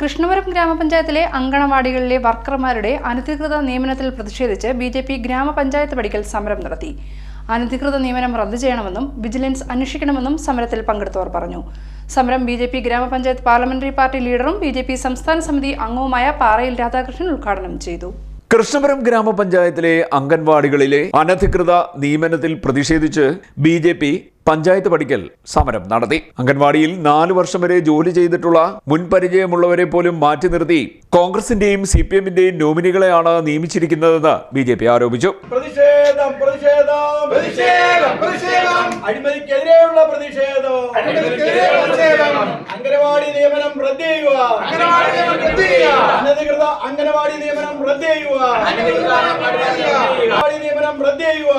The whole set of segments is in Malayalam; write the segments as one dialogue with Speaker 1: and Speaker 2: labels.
Speaker 1: കൃഷ്ണപുരം ഗ്രാമപഞ്ചായത്തിലെ അങ്കണവാടികളിലെ വർക്കർമാരുടെ അനധികൃത നിയമനത്തിൽ പ്രതിഷേധിച്ച് ബി ജെ പി ഗ്രാമപഞ്ചായത്ത് പടിക്കൽ സമരം നടത്തി. അനധികൃത നിയമനം റദ്ദു ചെയ്യണമെന്നും വിജിലൻസ് അന്വേഷിക്കണമെന്നും സമരത്തിൽ പങ്കെടുത്തവർ പറഞ്ഞു. സമരം ബി ജെ പി ഗ്രാമപഞ്ചായത്ത് പാർലമെന്ററി പാർട്ടി ലീഡറും ബി ജെ പി സംസ്ഥാന സമിതി അംഗവുമായ പാറയിൽ രാധാകൃഷ്ണൻ ഉദ്ഘാടനം ചെയ്തു.
Speaker 2: കൃഷ്ണപുരം ഗ്രാമപഞ്ചായത്തിലെ അംഗൻവാടികളിലെ അനധികൃത നിയമനത്തിൽ പ്രതിഷേധിച്ച് ബി ജെ പി പഞ്ചായത്ത് പടിക്കൽ സമരം നടത്തി. അംഗൻവാടിയിൽ നാലു വർഷം വരെ ജോലി ചെയ്തിട്ടുള്ള മുൻ പരിചയമുള്ളവരെ പോലും മാറ്റി നിർത്തി കോൺഗ്രസിന്റെയും സി പി എമ്മിന്റെയും നോമിനികളെയാണ് നിയമിച്ചിരിക്കുന്നതെന്ന് ബി ജെ പി ആരോപിച്ചു.
Speaker 3: പ്രതിഷേധം പ്രതിഷേധം
Speaker 4: പ്രതിഷേധം പ്രതിഷേധം.
Speaker 3: അഴിമതിക്കെതിരെയുള്ള പ്രതിഷേധം. അംഗനവാടി നിയമനം റദ്ദ് ചെയ്യുക.
Speaker 4: അംഗനവാടി ചെയ്യുക.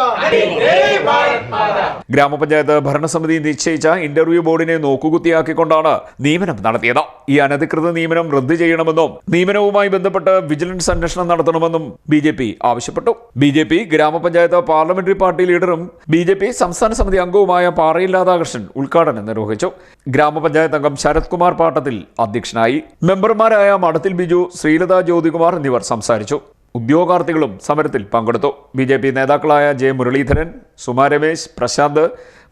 Speaker 2: ഗ്രാമപഞ്ചായത്ത് ഭരണസമിതി നിശ്ചയിച്ച ഇന്റർവ്യൂ ബോർഡിനെ നോക്കുകുത്തിയാക്കിക്കൊണ്ടാണ് നിയമനം നടത്തിയത്. ഈ അനധികൃത നിയമനം റദ്ദു ചെയ്യണമെന്നും നിയമനവുമായി ബന്ധപ്പെട്ട് വിജിലൻസ് അന്വേഷണം നടത്തണമെന്നും ബി ജെ പി ആവശ്യപ്പെട്ടു. ബി ജെ പി ഗ്രാമപഞ്ചായത്ത് പാർലമെന്ററി പാർട്ടി ലീഡറും ബി ജെ പി സംസ്ഥാന സമിതി അംഗവുമായ പാറയിൽ രാധാകൃഷ്ണൻ ഉദ്ഘാടനം നിർവഹിച്ചു. ഗ്രാമപഞ്ചായത്ത് അംഗം ശരത് കുമാർ പാട്ടത്തിൽ അധ്യക്ഷനായി. മെമ്പർമാരായ മഠത്തിൽ ബിജു ശ്രീലത ജ്യോതികുമാർ എന്നിവർ സംസാരിച്ചു. ഉദ്യോഗാർത്ഥികളും സമരത്തിൽ പങ്കെടുത്തു. ബി ജെ പി നേതാക്കളായ ജെ മുരളീധരൻ സുമാരമേശ് പ്രശാന്ത്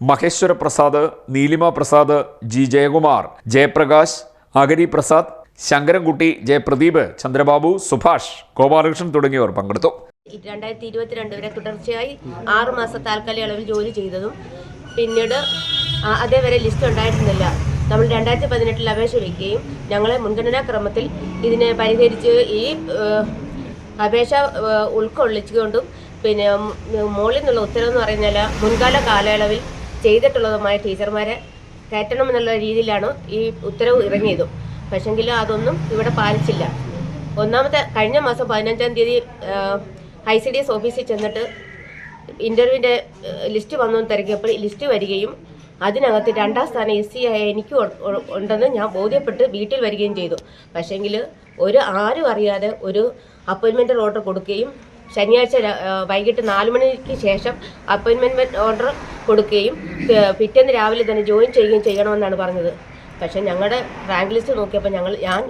Speaker 2: മഹേശ്വര പ്രസാദ് നീലിമ പ്രസാദ് ജി ജയകുമാർ ജയപ്രകാശ് അഗരി പ്രസാദ് ശങ്കരൻകുട്ടി ജയപ്രദീപ് ചന്ദ്രബാബു സുഭാഷ് ഗോപാലകൃഷ്ണൻ തുടങ്ങിയവർ പങ്കെടുത്തു.
Speaker 5: രണ്ടായിരത്തി ഇരുപത്തിരണ്ട് വരെ തുടർച്ചയായി ആറ് മാസം താൽക്കാലിക അളവിൽ ജോലി ചെയ്തതും പിന്നീട് അതേവരെ ലിസ്റ്റ് ഉണ്ടായിരുന്നില്ല. നമ്മൾ രണ്ടായിരത്തി പതിനെട്ടിൽ അപേക്ഷ വയ്ക്കുകയും ഞങ്ങളെ മുൻഗണനാ ക്രമത്തിൽ ഇതിനെ പരിഹരിച്ച് ഈ അപേക്ഷ ഉൾക്കൊള്ളിച്ചുകൊണ്ടും പിന്നെ മുകളിൽ നിന്നുള്ള ഉത്തരവ് എന്ന് പറഞ്ഞാൽ മുൻകാല കാലയളവിൽ ചെയ്തിട്ടുള്ളതുമായ ടീച്ചർമാരെ കയറ്റണമെന്നുള്ള രീതിയിലാണ് ഈ ഉത്തരവ് ഇറങ്ങിയതും. പക്ഷെങ്കിൽ അതൊന്നും ഇവിടെ പാലിച്ചില്ല. ഒന്നാമത്തെ കഴിഞ്ഞ മാസം പതിനഞ്ചാം തീയതി ഐ സി ഡി എസ് ഓഫീസിൽ ചെന്നിട്ട് ഇന്റർവ്യൂവിന്റെ ലിസ്റ്റ് വന്നു തിരക്കിയപ്പോൾ ലിസ്റ്റ് വരികയും അതിനകത്ത് രണ്ടാം സ്ഥാനം എസ് സി ആയ എനിക്ക് ഉണ്ടെന്ന് ഞാൻ ബോധ്യപ്പെട്ട് വീട്ടിൽ വരികയും ചെയ്തു. പക്ഷേങ്കിൽ ഒരു ആരും അറിയാതെ ഒരു അപ്പോയിൻമെന്റ് ഓർഡർ കൊടുക്കുകയും ശനിയാഴ്ച വൈകിട്ട് നാല് മണിക്ക് ശേഷം അപ്പോയിൻമെന്റ് ഓർഡർ കൊടുക്കുകയും പിറ്റേന്ന് രാവിലെ തന്നെ ജോയിൻ ചെയ്യുകയും ചെയ്യണമെന്നാണ് പറഞ്ഞത്. പക്ഷേ ഞങ്ങളുടെ റാങ്ക് ലിസ്റ്റ് നോക്കിയപ്പോൾ ഞങ്ങൾ ഞാൻ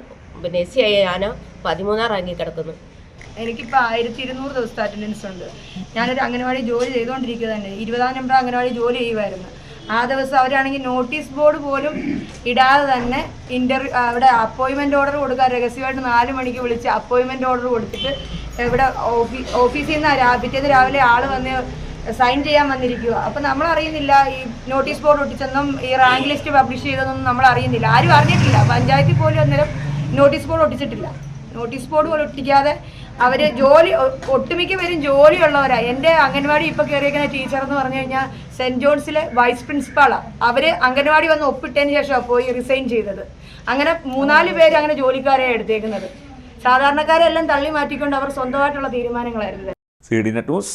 Speaker 5: പിന്നെ എസ് സി ആയ ഞാൻ പതിമൂന്നാം റാങ്കിൽ കിടക്കുന്നു.
Speaker 6: എനിക്കിപ്പോൾ ആയിരത്തി ഇരുന്നൂറ് ദിവസത്തെ അറ്റൻഡൻസ് ഉണ്ട്. ഞാനൊരു അംഗനവാടി ജോലി ചെയ്തുകൊണ്ടിരിക്കുക തന്നെ ഇരുപതാം നമ്പർ അംഗനവാടി ജോലി ചെയ്യുമായിരുന്നു ആ ദിവസം അവരാണെങ്കിൽ നോട്ടീസ് ബോർഡ് പോലും ഇടാതെ തന്നെ ഇന്റർവ്യൂ അവിടെ അപ്പോയിൻമെന്റ് ഓർഡർ കൊടുക്കാൻ രഹസ്യമായിട്ട് നാല് മണിക്ക് വിളിച്ച് അപ്പോയിൻമെന്റ് ഓർഡർ കൊടുത്തിട്ട് ഇവിടെ ഓഫീസിൽ നിന്ന് പിറ്റേന്ന് രാവിലെ ആൾ വന്ന് സൈൻ ചെയ്യാൻ വന്നിരിക്കുക അപ്പം നമ്മൾ അറിയുന്നില്ല ഈ നോട്ടീസ് ബോർഡ് ഒട്ടിച്ചെന്നും ഈ റാങ്ക് ലിസ്റ്റ് പബ്ലിഷ് ചെയ്തതെന്നും നമ്മൾ അറിയുന്നില്ല. ആരും അറിഞ്ഞിട്ടില്ല. പഞ്ചായത്തിൽ പോലും അന്നേരം നോട്ടീസ് ബോർഡ് ഒട്ടിച്ചിട്ടില്ല. നോട്ടീസ് ബോർഡ് പോലും ഒട്ടിക്കാതെ അവർ ജോലി ഒട്ടുമിക്ക പേരും ജോലിയുള്ളവരാ. എന്റെ അംഗൻവാടി ഇപ്പൊ കയറിയിരിക്കുന്ന ടീച്ചർ എന്ന് പറഞ്ഞു കഴിഞ്ഞാൽ സെന്റ് ജോൺസിലെ വൈസ് പ്രിൻസിപ്പാളാണ് അവർ അംഗൻവാടി വന്ന് ഒപ്പിട്ടതിന് ശേഷം പോയി റിസൈൻ ചെയ്തത്. അങ്ങനെ മൂന്നാൽ പേര് അങ്ങനെ ജോലിക്കാരെ എടുത്തേക്കുന്നത്. സാധാരണക്കാരെല്ലാം തള്ളി മാറ്റിക്കൊണ്ട് അവർ സ്വന്തമായിട്ടുള്ള തീരുമാനങ്ങളായിരുന്നു.
Speaker 2: Net news